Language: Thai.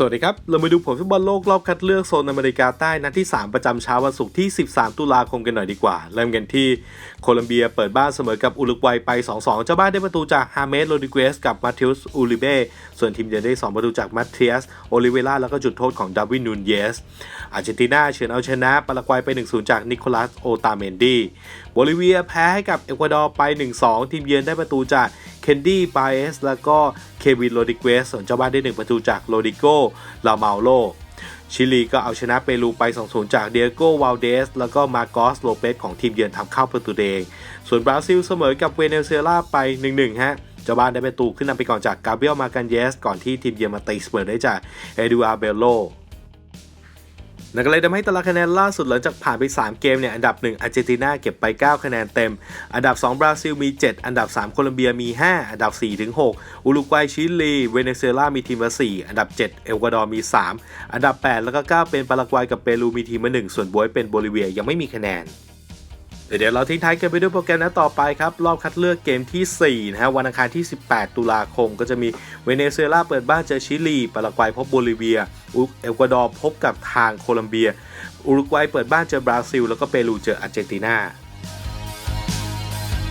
สวัสดีครับ เรามาดูผลฟุตบอลโลกรอบคัดเลือกโซนอเมริกาใต้นัดที่ 3 ประจำเช้าวันศุกร์ที่ 13 ตุลาคมกันหน่อยดีกว่า เริ่มกันที่โคลัมเบียเปิดบ้านเสมอกับอุรุกวัยไป 2-2 เจ้าบ้านได้ประตูจากฮาเมสโรดิเกสกับมาเทอุสอูริเบส่วนทีมเยือนได้ 2 ประตูจากมาเทียสโอลิเวล่าแล้วก็จุดโทษของดาวินนูนเยส อาร์เจนตินาเฉือนเอาชนะปารากวัยไป 1-0 จากนิโคลัสโอตาเมนดีโบลิเวียแพ้ให้กับเอกวาดอร์ไป 1-2 ทีมเยือนได้ประตูจาก คนดี้ปาเอสแล้วก็เควินโรดิเกสส่วนเจ้าบ้านได้ 1 ประตูจากโรดิโกลาเมาโลชิลีก็เอาชนะเปรูไป 2-0 จากเดียโกวาลเดส แล้วก็มาโกสโลเปสของทีมเยือนทำเข้าประตูเองส่วนบราซิลเสมอกับเวเนซุเอลาไป 1-1 ฮะเจ้าบ้านได้ประตูขึ้นนำไปก่อนจากกาเบรียลมากันเยส ก่อนที่ทีมเยือนมาตีเสมอได้จากเอดูอาร์เบโล นั่นก็เลยทำให้ตารางคะแนนล่าสุดหลังจากผ่านไป 3 เกมเนี่ยอันดับ 1 อาร์เจนตินาเก็บไป 9 คะแนนเต็ม อันดับ 2 บราซิลมี 7 อันดับ 3 โคลอมเบียมี 5 อันดับ 4 ถึง 6 อุรุกวัยชิลี เวเนซุเอลามีทีมละ4อันดับ 7 เอลกวาดอร์มี 3 อันดับ 8 แล้วก็ 9 เป็นปารากวัยกับเปรูมีทีมละ1ส่วนบวยเป็นโบลิเวียยังไม่มีคะแนน เดี๋ยวเราทิ้งท้ายกันไปด้วยโปรแกรมนัดต่อไปครับ รอบคัดเลือกเกมทีสี่ 4 นะฮะวันอังคารที่ 18 ตุลาคม ก็จะมีเวเนซุเอลาเปิดบ้านเจอชิลีปารากวัยพบโบลิเวียอุเอกวาดอร์พบกับทางโคลัมเบีย อุรุกวัยเปิดบ้านเจอบราซิล แล้วก็เปรูเจออาร์เจนตินา